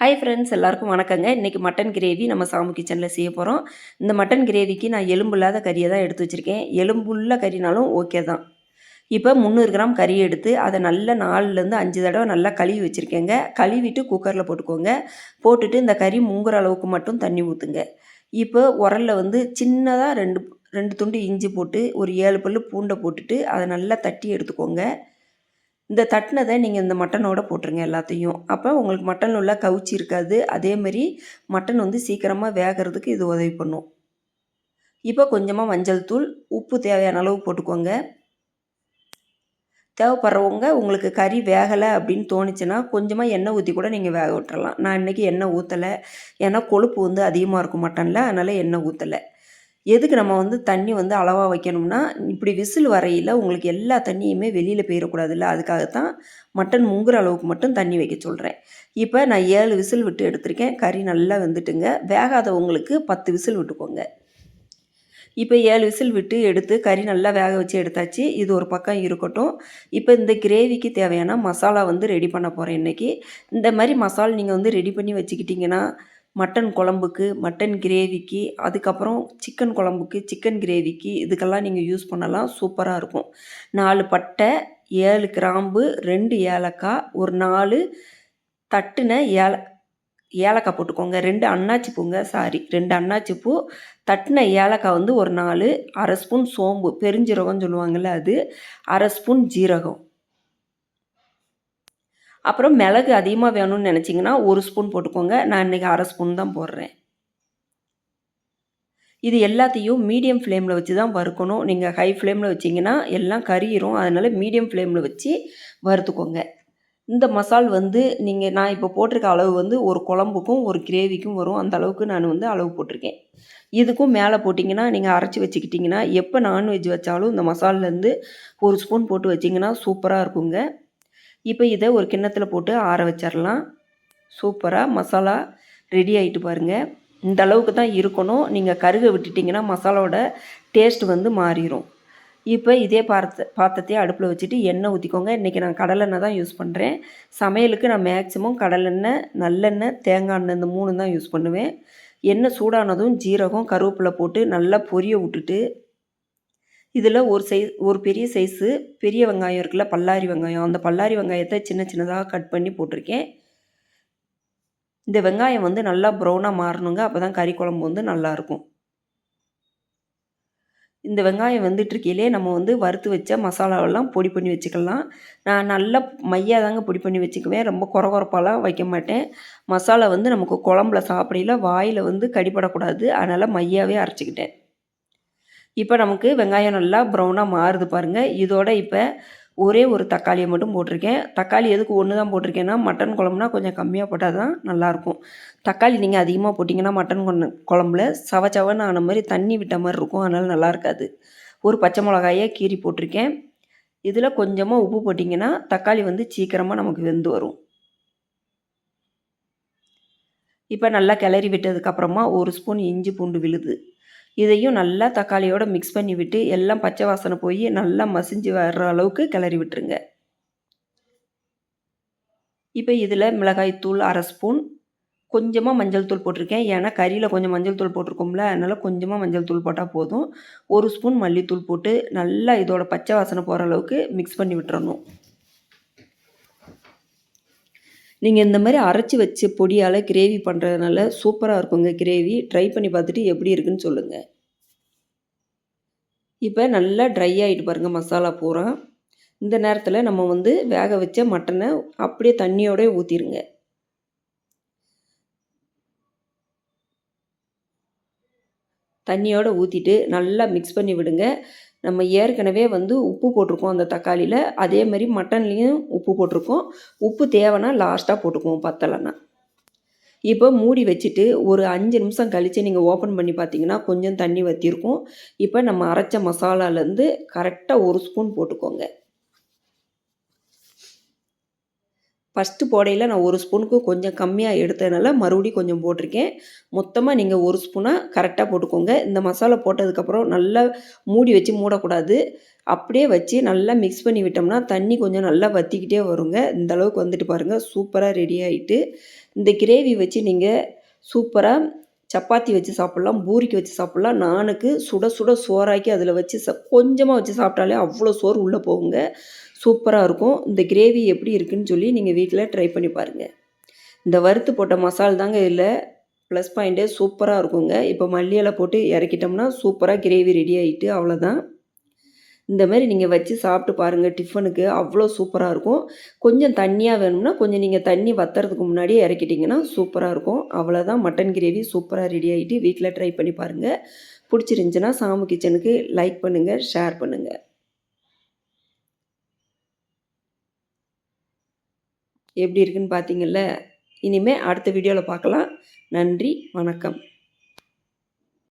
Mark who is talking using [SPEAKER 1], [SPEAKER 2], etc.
[SPEAKER 1] Hi friends எல்லாருக்கும் வணக்கங்க. இன்றைக்கி மட்டன் கிரேவி நம்ம சாமு கிச்சனில் செய்ய போகிறோம் இந்த மட்டன் கிரேவிக்கு நான் எலும்பு இல்லாத கறியை தான் எடுத்து வச்சுருக்கேன். எலும்புள்ள கறினாலும் ஓகே தான். இப்போ முந்நூறு கிராம் கறி எடுத்து அதை நல்லா நாலுலேருந்து அஞ்சு தடவை நல்லா கழுவி வச்சுருக்கேங்க. கழுவிட்டு குக்கரில் போட்டுக்கோங்க. போட்டுட்டு இந்த கறி முங்குற அளவுக்கு மட்டும் தண்ணி ஊற்றுங்க இப்போ உரலில் வந்து சின்னதாக ரெண்டு ரெண்டு துண்டு இஞ்சி போட்டு ஒரு ஏழு பல் பூண்டை போட்டுட்டு அதை நல்லா தட்டி எடுத்துக்கோங்க. இந்த தட்டினதை நீங்கள் இந்த மட்டனோட போட்டுருங்க எல்லாத்தையும். அப்போ உங்களுக்கு மட்டன் நல்லா கவுச்சி இருக்காது. அதேமாரி மட்டன் வந்து சீக்கிரமாக வேகிறதுக்கு இது உதவி பண்ணும். இப்போ கொஞ்சமாக மஞ்சள் தூள் உப்பு தேவையான அளவு போட்டுக்கோங்க. தேவைப்படுறவங்க உங்களுக்கு கறி வேகலை அப்படின்னு தோணுச்சுன்னா கொஞ்சமாக எண்ணெய் ஊற்றி கூட நீங்கள் வேக விட்டுறலாம். நான் இன்றைக்கி எண்ணெய் ஊற்றலை ஏன்னா கொழுப்பு வந்து அதிகமாக இருக்கும் மட்டனில். அதனால் எண்ணெய் ஊற்றலை எதுக்கு நம்ம வந்து தண்ணி வந்து அளவாக வைக்கணும்னா இப்படி விசில் வரையில் உங்களுக்கு எல்லா தண்ணியுமே வெளியில் போயிடக்கூடாதுல்ல அதுக்காகத்தான் மட்டன் முங்குற அளவுக்கு மட்டும் தண்ணி வைக்க சொல்கிறேன் இப்போ நான் ஏழு விசில் விட்டு எடுத்திருக்கேன். கறி நல்லா வெந்துட்டுங்க. வேகாதவங்களுக்கு பத்து விசில் விட்டுக்கோங்க. இப்போ ஏழு விசில் விட்டு எடுத்து கறி நல்லா வேக வச்சு எடுத்தாச்சு. இது ஒரு பக்கம் இருக்கட்டும். இப்போ இந்த கிரேவிக்கு தேவையான மசாலா வந்து ரெடி பண்ண போகிறேன் இன்றைக்கி இந்த மாதிரி மசாலா நீங்கள் வந்து ரெடி பண்ணி வச்சுக்கிட்டிங்கன்னா மட்டன் குழம்புக்கு மட்டன் கிரேவிக்கு அதுக்கப்புறம் சிக்கன் குழம்புக்கு சிக்கன் கிரேவிக்கு இதுக்கெல்லாம் நீங்கள் யூஸ் பண்ணலாம். சூப்பராக இருக்கும். நாலு பட்டை ஏழு கிராம்பு ரெண்டு ஏலக்காய் ஒரு நாலு தட்டுன ஏல ஏலக்காய் போட்டுக்கோங்க. ரெண்டு அன்னாச்சி பூங்க சாரி ரெண்டு அன்னாச்சி பூ தட்டின ஏலக்காய் வந்து ஒரு நாலு அரை ஸ்பூன் சோம்பு பெருஞ்சீரகம்னு சொல்லுவாங்கள்ல அது அரை ஸ்பூன் ஜீரகம். அப்புறம் மிளகு அதிகமாக வேணும்னு நினச்சிங்கன்னா ஒரு ஸ்பூன் போட்டுக்கோங்க. நான் இன்றைக்கி அரை ஸ்பூன் தான் போடுறேன். இது எல்லாத்தையும் மீடியம் ஃப்ளேமில் வச்சு தான் வறுக்கணும். நீங்கள் ஹை ஃப்ளேமில் வச்சிங்கன்னா எல்லாம் கறியிரும் அதனால் மீடியம் ஃப்ளேமில் வச்சு வறுத்துக்கோங்க. இந்த மசால் வந்து நீங்கள் நான் இப்போ போட்டிருக்க அளவு வந்து ஒரு குழம்புக்கும் ஒரு கிரேவிக்கும் வரும். அந்த அளவுக்கு நான் வந்து அளவு போட்டிருக்கேன். இதுக்கும் மேலே போட்டிங்கன்னா நீங்கள் அரைச்சி வச்சுக்கிட்டிங்கன்னா எப்போ நான்வெஜ் வச்சாலும் இந்த மசாலேருந்து ஒரு ஸ்பூன் போட்டு வச்சிங்கன்னா சூப்பராக இருக்குங்க. இப்போ இதை ஒரு கிண்ணத்தில் போட்டு ஆற வச்சிடலாம் சூப்பராக மசாலா ரெடி ஆகிட்டு பாருங்கள் இந்த அளவுக்கு தான் இருக்கணும். நீங்கள் கருக விட்டுட்டிங்கன்னா மசாலாவோட டேஸ்ட் வந்து மாறிடும் இப்போ இதே பாத்த பாத்திரத்தையே அடுப்பில் வச்சுட்டு எண்ணெய் ஊற்றிக்கோங்க இன்றைக்கி நான் கடலெண்ணெய் தான் யூஸ் பண்ணுறேன் சமையலுக்கு நான் மேக்ஸிமம் கடலெண்ணெய் நல்லெண்ணெய் தேங்காய் எண்ணெய் இந்த மூணு தான் யூஸ் பண்ணுவேன். எண்ணெய் சூடானதும் ஜீரகம் கருவேப்பிலை போட்டு நல்லா பொரிய விட்டுட்டு இதில் ஒரு சைஸ் ஒரு பெரிய சைஸு பெரிய வெங்காயம் இருக்குல்ல பல்லாரி வெங்காயம். அந்த பல்லாரி வெங்காயத்தை சின்ன சின்னதாக கட் பண்ணி போட்டிருக்கேன். இந்த வெங்காயம் வந்து நல்லா ப்ரௌனாக மாறணுங்க. அப்போ தான் கறி குழம்பு வந்து நல்லாயிருக்கும் இந்த வெங்காயம் வந்துட்டுருக்கையிலே நம்ம வந்து வறுத்து வச்ச மசாலாவெல்லாம் பொடி பண்ணி வச்சுக்கலாம். நான் நல்லா மையாக தாங்க பொடி பண்ணி வச்சுக்குவேன். ரொம்ப குறகுறப்பாலாம் வைக்க மாட்டேன். மசாலா வந்து நமக்கு குழம்புல சாப்பிடையில வாயில் வந்து கடிப்படக்கூடாது அதனால் மையாவே அரைச்சிக்கிட்டேன். இப்போ நமக்கு வெங்காயம் நல்லா ப்ரௌனாக மாறுது பாருங்கள் இதோட இப்போ ஒரே ஒரு தக்காளியை மட்டும் போட்டிருக்கேன். தக்காளி எதுக்கு ஒன்று தான் போட்டிருக்கேன்னா மட்டன் குழம்புனா கொஞ்சம் கம்மியாக போட்டால் தான் நல்லாயிருக்கும். தக்காளி நீங்கள் அதிகமாக போட்டிங்கன்னா மட்டன் குழம்புல சவ ஆன மாதிரி தண்ணி விட்ட மாதிரி இருக்கும். அதனால் நல்லா இருக்காது. ஒரு பச்சை மிளகாயை கீறி போட்டிருக்கேன். இதில் கொஞ்சமாக உப்பு போட்டிங்கன்னா தக்காளி வந்து சீக்கிரமாக நமக்கு வெந்து வரும். இப்போ நல்லா கிளறி விட்டதுக்கப்புறமா ஒரு ஸ்பூன் இஞ்சி பூண்டு விழுது. இதையும் நல்லா தக்காளியோட மிக்ஸ் பண்ணி விட்டு எல்லாம் பச்சை வாசனை போய் நல்லா மசிஞ்சு வர்ற அளவுக்கு கிளறி விட்டுருங்க. இப்போ இதில் மிளகாய் தூள் அரை ஸ்பூன். கொஞ்சமாக மஞ்சள் தூள் போட்டிருக்கேன். ஏன்னா கறியில் கொஞ்சம் மஞ்சள் தூள் போட்டிருக்கோம்ல அதனால் கொஞ்சமாக மஞ்சள் தூள் போட்டால் போதும். ஒரு ஸ்பூன் மல்லித்தூள் போட்டு நல்லா இதோட பச்சை வாசனை போகிற அளவுக்கு மிக்ஸ் பண்ணி விட்டுறணும். நீங்கள் இந்த மாதிரி அரைச்சி வச்சு பொடியால் கிரேவி பண்ணுறதுனால சூப்பராக இருக்குங்க கிரேவி ட்ரை பண்ணி பார்த்துட்டு எப்படி இருக்குன்னு சொல்லுங்கள் இப்போ நல்லா ட்ரை ஆகிட்டு பாருங்கள் மசாலா பூரா. இந்த நேரத்தில் நம்ம வந்து வேக வச்ச மட்டனை அப்படியே தண்ணியோட ஊற்றிடுங்க தண்ணியோடு ஊற்றிட்டு நல்லா மிக்ஸ் பண்ணி விடுங்க. நம்ம ஏற்கனவே வந்து உப்பு போட்டிருக்கோம் அந்த தக்காளியில். அதே மாதிரி மட்டன்லேயும் உப்பு போட்டிருக்கோம். உப்பு தேவைன்னா லாஸ்ட்டாக போட்டுக்குவோம் பத்தலைன்னா. இப்போ மூடி வச்சுட்டு ஒரு அஞ்சு நிமிஷம் கழித்து நீங்கள் ஓப்பன் பண்ணி பார்த்தீங்கன்னா கொஞ்சம் தண்ணி வற்றிருக்கும் இப்போ நம்ம அரைச்ச மசாலாலேருந்து கரெக்டாக ஒரு ஸ்பூன் போட்டுக்கோங்க. ஃபஸ்ட்டு போடையில் நான் ஒரு ஸ்பூனுக்கு கொஞ்சம் கம்மியாக எடுத்ததுனால மறுபடியும் கொஞ்சம் போட்டிருக்கேன். மொத்தமாக நீங்கள் ஒரு ஸ்பூனாக கரெக்டாக போட்டுக்கோங்க. இந்த மசாலா போட்டதுக்கப்புறம் நல்லா மூடி வச்சு மூடக்கூடாது. அப்படியே வச்சு நல்லா மிக்ஸ் பண்ணி விட்டோம்னா தண்ணி கொஞ்சம் நல்லா வற்றிக்கிட்டே வருங்க. இந்த அளவுக்கு வந்துட்டு பாருங்கள் சூப்பராக ரெடி ஆகிட்டு இந்த கிரேவி வச்சு நீங்கள் சூப்பராக சப்பாத்தி வச்சு சாப்பிட்லாம் பூரிக்கு வச்சு சாப்பிட்லாம். நானுக்கு சுட சுட சோறாக்கி அதில் வச்சு ச கொஞ்சமாக வச்சு சாப்பிட்டாலே அவ்வளோ சோறு உள்ளே போகுங்க. சூப்பராக இருக்கும். இந்த கிரேவி எப்படி இருக்குன்னு சொல்லி நீங்கள் வீட்டில் ட்ரை பண்ணி பாருங்கள் இந்த வறுத்து போட்ட மசால் தாங்க இல்லை ப்ளஸ் பாயிண்ட்டே சூப்பராக இருக்குங்க. இப்போ மல்லியலை போட்டு இறக்கிட்டோம்னா சூப்பராக கிரேவி ரெடி ஆகிட்டு அவ்வளோதான் இந்த மாதிரி நீங்கள் வச்சு சாப்பிட்டு பாருங்கள் டிஃபனுக்கு. அவ்வளோ சூப்பராக இருக்கும். கொஞ்சம் தண்ணியாக வேணும்னா கொஞ்சம் நீங்கள் தண்ணி வத்துறதுக்கு முன்னாடியே இறக்கிட்டிங்கன்னா சூப்பராக இருக்கும். அவ்வளோதான் மட்டன் கிரேவி சூப்பராக ரெடி ஆகிட்டு வீட்டில் ட்ரை பண்ணி பாருங்கள் பிடிச்சிருந்துச்சின்னா சாமு கிச்சனுக்கு லைக் பண்ணுங்கள் ஷேர் பண்ணுங்கள் எப்படி இருக்குன்னு பார்த்தீங்கல்ல இனிமேல் அடுத்த வீடியோவில் பார்க்கலாம் நன்றி வணக்கம்.